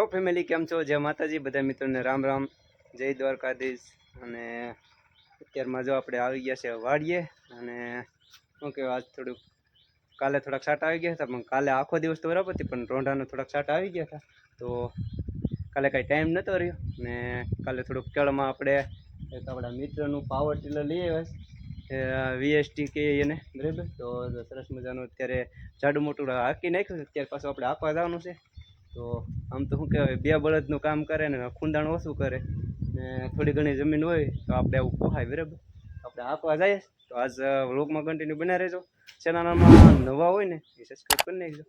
Hello family કેમ છો? જય માતાજી, બધા મિત્રોને રામ રામ. જય દ્વારકાધીશ. અને અત્યારમાં જો આપણે આવી ગયા છે વાડીએ, અને શું કહેવાય, આજ થોડુંક કાલે થોડાક સાટ આવી ગયા હતા, પણ કાલે આખો દિવસ તો બરાબર હતી, પણ રોંઢાનો થોડાક સાટ આવી ગયા હતા. તો કાલે કાંઈ ટાઈમ નહોતો રહ્યો, ને કાલે થોડુંક કેળમાં આપણે એક આપણા મિત્રનું પાવર ટીલર લઈ આવ્યા વીએસટી કે એને, બરાબર? તો સરસ મજાનું અત્યારે જાડું મોટું હાકી નાખ્યું અત્યારે પાછું આપણે આપવા જવાનું છે. તો આમ તો શું કહેવાય, બે બળદનું કામ કરે ને ખૂંદાણ ઓછું કરે ને થોડી ઘણી જમીન હોય તો આપણે આવું પોહાય, બરાબર? આપણે હાંકવા જઈએ. તો આજ વ્લોગમાં કન્ટિન્યુ બના રહેજો. ચેનલમાં નવા હોય ને એ સબસ્ક્રાઈબ કરી નાખજો.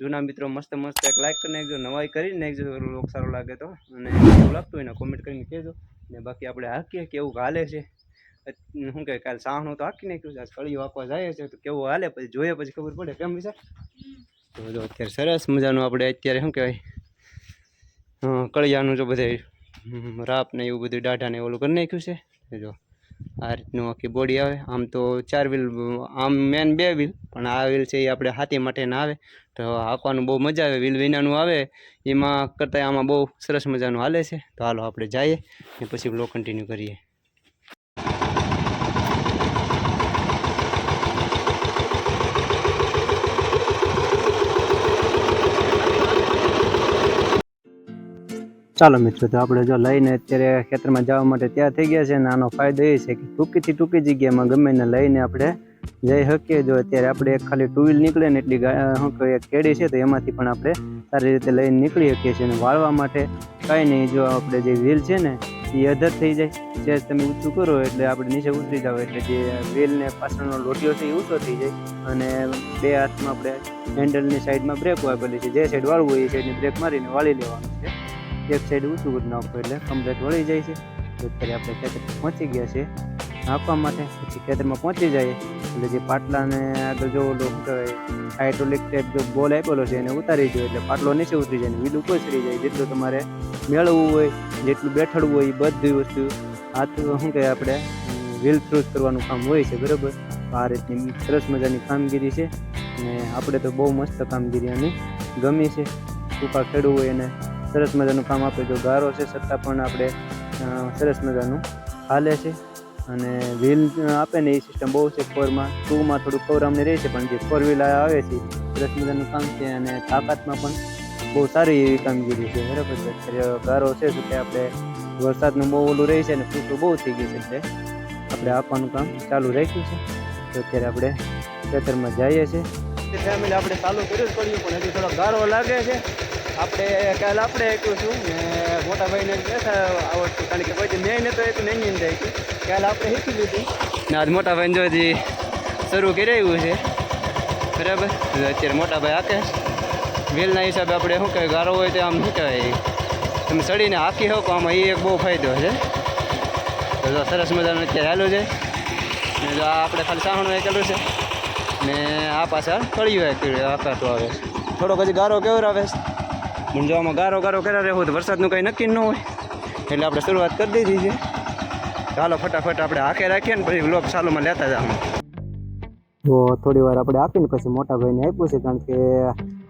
જૂના મિત્રો મસ્ત મસ્ત એક લાઈક કરી નાખજો, નવાઈ કરી નાખજો વ્લોગ સારો લાગે તો. અને એવું લાગતું હોય ને કોમેન્ટ કરીને કહેજો. ને બાકી આપણે હાકીએ કેવું હાલે છે. શું કહે કાલે સાહણું તો હાકી નાખ્યું છે. આજ કળિયું આપવા જાય છે તો કેવું હાલે, પછી જોઈએ, પછી ખબર પડે. કેમ વિચાર તો જો અત્યારે સરસ મજાનું આપણે અત્યારે શું કહેવાય? કળિયાનું જો બધે રાપ ને એવું બધું દાઢાને ઓલું કરી નાખ્યું છે. જો આ રીતનું આખી બોડી આવે. આમ તો ચાર વ્હીલ આમ મેન બે વ્હીલ પણ આ વ્હીલ છે એ આપણે હાથી માટે ના આવે. તો હાંકવાનું બહુ મજા આવે. વ્હીલ વિનાનું આવે. એમાં કરતાં આમાં બહુ સરસ મજાનું હાલે છે. તો હાલો આપણે જઈએ ને પછી બ્લો કન્ટિન્યુ કરીએ. ચાલો મિત્રો, તો આપણે જો લઈને અત્યારે ખેતરમાં જવા માટે ત્યાં થઈ ગયા છે અને આનો ફાયદો એ છે કે ટૂંકીથી ટૂંકી જગ્યામાં ગમે ને લઈને આપણે જઈ શકીએ. જો અત્યારે આપણે એક ખાલી ટુ વ્હીલ નીકળે ને એટલી શું કહીએ કેડી છે, તો એમાંથી પણ આપણે સારી રીતે લઈને નીકળી શકીએ છીએ અને વાળવા માટે કાંઈ નહીં. જો આપણે જે વ્હીલ છે ને, એ અધર થઈ જાય. જે તમે ઊંચું કરો એટલે આપણે નીચે ઉતરી જાવ એટલે જે વ્હીલ ને પાછળનો લોટીઓ છે એ ઊંચો થઈ જાય અને બે હાથમાં આપણે હેન્ડલની સાઈડમાં બ્રેક આપેલી છે જે સાઈડ વાળવું હોય એ સાઈડની બ્રેક મારીને વાળી લેવાનું છે. એક સાઈડ ઊંચું કરી નાખો એટલે કમ્પ્લેટ વળી જાય છે. તો અત્યારે આપણે ખેતર પહોંચી ગયા છે નાખવા માટે પછી ખેતરમાં પહોંચી જાય એટલે જે પાટલાને આગળ જો હાઇડ્રોલિક ટાઈપ જો બોલ આપેલો છે એને ઉતારી દો. એટલે પાટલો નીચે ઉતરી જાય વીલ ઉપર ચડી જાય. જેટલું તમારે મેળવવું હોય, જેટલું બેઠડવું હોય, એ બધી વસ્તુ હાથ, શું કહે આપણે વ્હીલ થ્રુઝ કરવાનું કામ હોય છે, બરાબર? તો આ રીતની સરસ મજાની કામગીરી છે. અને આપણે તો બહુ મસ્ત કામગીરી આની ગમી છે. ટૂંકા ખેડવું હોય એને સરસ મજાનું કામ આપે જો ગારો છે, છતાં પણ આપણે સરસ મજાનું હાલે છે. અને વ્હીલ આપે ને એ સિસ્ટમ બહુ છે ફોરમાં ટુમાં થોડું કવરામને રહે છે, પણ જે ફોર વ્હીલ આવે છે, સરસ મજાનું કામ છે અને તાકાતમાં પણ બહુ સારી એવી કામગીરી છે. બરાબર છે? ગારો છે કે આપણે વરસાદનું બહુ ઓલું રહે છે ને પૂછું બહુ થઈ ગયું છે એટલે આપણે આપવાનું કામ ચાલુ રાખ્યું છે. તો અત્યારે આપણે ખેતરમાં જઈએ છીએ. આપણે ચાલુ કર્યું પણ હજી થોડો ગારો લાગે છે. આપણે કાલ આપણે આપ્યું છું. ને મોટા ભાઈને બેઠા આવડતું. કારણ કે પછી મેં તો આપ્યું ને એની જાય કાલ આપણે શીખી લીધું. ને આજ મોટા ભાઈને જોજી શરૂ કરાવ્યું છે. બરાબર? અત્યારે મોટા ભાઈ આકે વેલના હિસાબે આપણે શું કહેવાય, ગારો હોય તો આમ શું કહેવાય, તમે ચડીને હાકી શકો, આમાં એ એક બહુ ફાયદો છે. તો સરસ મજાનું અત્યારે હાલું છે. ને જો આ આપણે ખાલી સાહણું એકલું છે. ને આ પાછળ કળિયું એક તો આવે. થોડોક હજી ગારો કેવો આવે જો ગારો ગારો કર્યા રહેવું તો વરસાદનું કંઈ નક્કી ન હોય. એટલે આપણે શરૂઆત કરી દીધી છે. ચાલો ફટાફટ આપણે આખે રાખીએ ને પછી લોક ચાલુમાં લેતા જાવ તો થોડી વાર આપણે આપીને પછી મોટા ભાઈને આપ્યું છે કારણ કે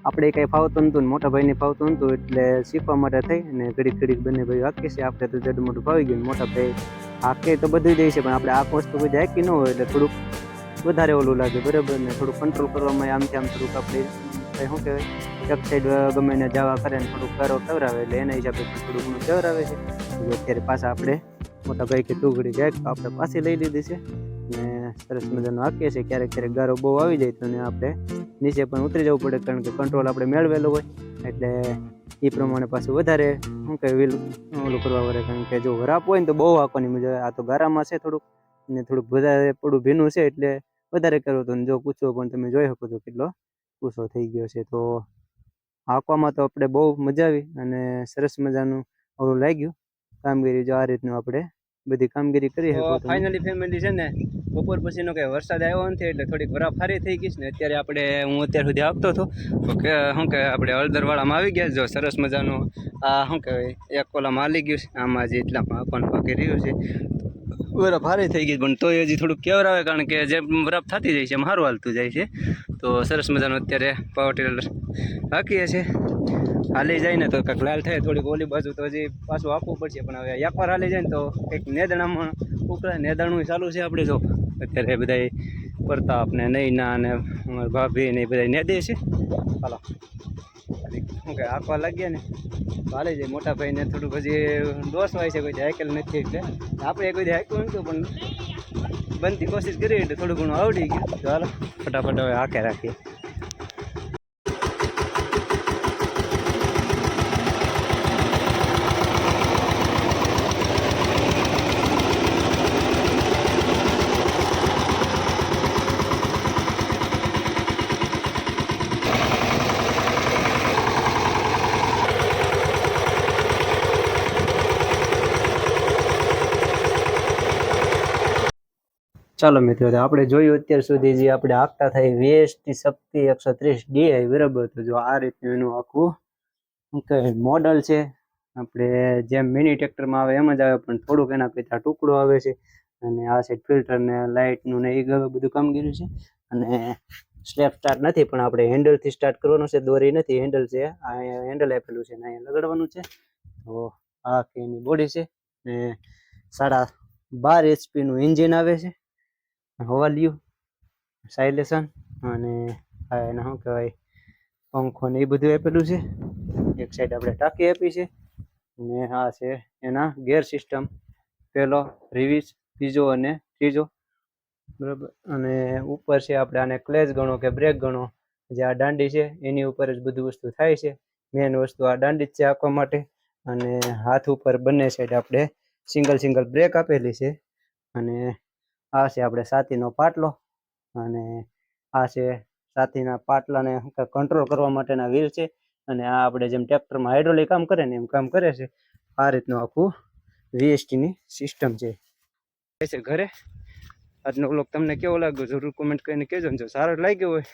આપણે કંઈ ફાવતું નહોતું મોટા ભાઈને ફાવતું નહોતું એટલે શીખવા માટે થઈ અને ઘડીક ઘડીક બંને ભાઈ હાકીએ છે આપણે તો જડ મોટું ફાવી ગયું મોટા ભાઈ હાકે તો બધું દે છે, પણ આપણે આ વસ્તુ બધી હાકી ન હોય એટલે થોડુંક વધારે ઓલું લાગે, બરાબર? ને થોડુંક કંટ્રોલ કરવામાં આમથી આમ થોડુંક આપણે કંઈ શું કહેવાય? એક સાઈડ ગમે એને જવા કરે ને થોડુંક કરો કવરાવે એટલે એના હિસાબે પણ થોડું ઘણું કવરાવે છે. અત્યારે પાછા આપણે મોટા ભાઈ કે ટુકડી જાય તો આપણે પાછી લઈ લીધી છે. ને સરસ મજાનું હાકીએ છીએ ક્યારેક ક્યારેક ગારો બહુ આવી જાય તો ને આપણે નીચે પણ ઉતરી જવું પડે, કારણ કે કંટ્રોલ આપણે મેળવેલો હોય. એટલે એ પ્રમાણે પાછું વધારે, શું કહે વ્હીલ ઓલું કરવા પડે, કારણ કે જો વરાપ હોય ને તો બહુ હાંકવાની મજા આ તો ગારામાં છે થોડુંક, ને થોડુંક વધારે પડું ભીનું છે, એટલે વધારે કરવું તો જો પૂછો પણ તમે જોઈ શકો છો કેટલો કૂચો થઈ ગયો છે. તો હાંકવામાં તો આપણે બહુ મજા આવી અને સરસ મજાનું ઓલું લાગ્યું. કામગીરી જો આ રીતનું આપણે બધી કામગીરી કરી શકો ફાઇનલી ફેમિલી છે ને બપોર પછીનો કંઈ વરસાદ આવ્યો નથી એટલે થોડીક વરાપ થઈ ગઈ છે ને અત્યારે આપણે હું અત્યાર સુધી આપતો હતો. તો કે શું કે આપણે હળદરવાળામાં આવી ગયા જો સરસ મજાનું આ શું કહેવાય એક કોલામાં હાલી ગયું છે. આમાં જે એટલામાં પણ પાકી રહ્યું છે. બરફ ભારે થઈ ગઈ પણ તોય હજી થોડુંક કેવરાવે કારણ કે જેમ બરફ થતી જાય છે એમ સારું હાલતું જાય છે. તો સરસ મજાનું અત્યારે પાવર ટેલર હાકીએ છીએ. હાલી જાય ને તો કંઈક લાલ થાય, થોડીક ઓલી બાજુ તો હજી પાછું આપવું પડશે, પણ હવે એકવાર હાલી જાય ને તો કંઈક નેદણામાં ઉકળે નેદાણું ચાલુ છે આપણે જો અત્યારે બધા પ્રતાપ ને નૈના ને ભાભી ને એ બધા નેદે છે. હાલો. શું કે આંકવા લાગ્યા ને? તો જાય મોટા ભાઈને હજી દોષ હોય છે, કોઈ હાઈકલ નથી એટલે. આપણે કોઈ હાઈકું નતું પણ બનતી કોશિશ કરી એટલે થોડું ઘણું આવડી ગયું. હાલો. ફટાફટ હવે હાકે રાખીએ. ચાલો મિત્રો આપણે જોયું અત્યાર સુધી જે આપણે આપતા થાય વેસ્ટ શક્તિ એકસો ત્રીસ ડીઆઈ બરાબર. તો જો આ રીતનું એનું આખું મોડલ છે. આપણે જેમ મિની ટ્રેક્ટરમાં આવે એમ જ આવે, પણ થોડુંક એના કરતાં ટુકડો આવે છે. અને આ સાઈડ ફિલ્ટર ને લાઇટનું ને એ બધું કામગીરી છે. અને સ્લેપ સ્ટાર્ટ નથી, પણ આપણે હેન્ડલથી સ્ટાર્ટ કરવાનું છે, દોરી નથી હેન્ડલ છે. આ હેન્ડલ આપેલું છે ને અહીંયા લગાડવાનું છે. તો આ એની બોડી છે ને સાડા બાર એચપીનું એન્જિન આવે છે. હવાલિયું સાયલેશન અને એને શું કહેવાય પંખો ને એ બધું આપેલું છે એક સાઈડ આપણે ટાંકી આપી છે અને આ છે એના ગેર સિસ્ટમ પહેલો રિવિઝ બીજો અને ત્રીજો બરાબર અને ઉપર છે આપણે આને ક્લેચ ગણો કે બ્રેક ગણો જે આ દાંડી છે એની ઉપર જ બધું વસ્તુ થાય છે મેઇન વસ્તુ આ દાંડી છે આંકવા માટે અને હાથ ઉપર બંને સાઈડ આપણે સિંગલ સિંગલ બ્રેક આપેલી છે અને આ છે આપણે સાતીનો પાટલો અને આ છે સાતીના પાટલાને કંટ્રોલ કરવા માટેના વ્હીલ છે અને આ આપણે જેમ ટ્રેક્ટરમાં હાઇડ્રોલિક કામ કરે ને એમ કામ કરે છે, આ રીતનું આખું વીએસટીની સિસ્ટમ છે. છે ઘરે. આજનો બ્લોક તમને કેવો લાગ્યો જરૂર કોમેન્ટ કરીને કહેજો ને જો સારો લાગ્યો હોય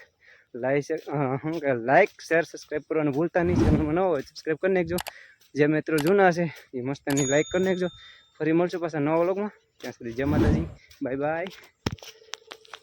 લાઈક શું કે લાઈક શેર સબસ્ક્રાઈબ કરવાનું ભૂલતા નહીં. ચેનલમાં ન હોય સબસ્ક્રાઈબ કરી નાખજો. જે મિત્રો જૂના છે એ મસ્તની લાઈક કરી નાખજો. ફરી મળશું પાછા નવા વ્લોગમાં ત્યાં સુધી જય માતાજી. Bye bye.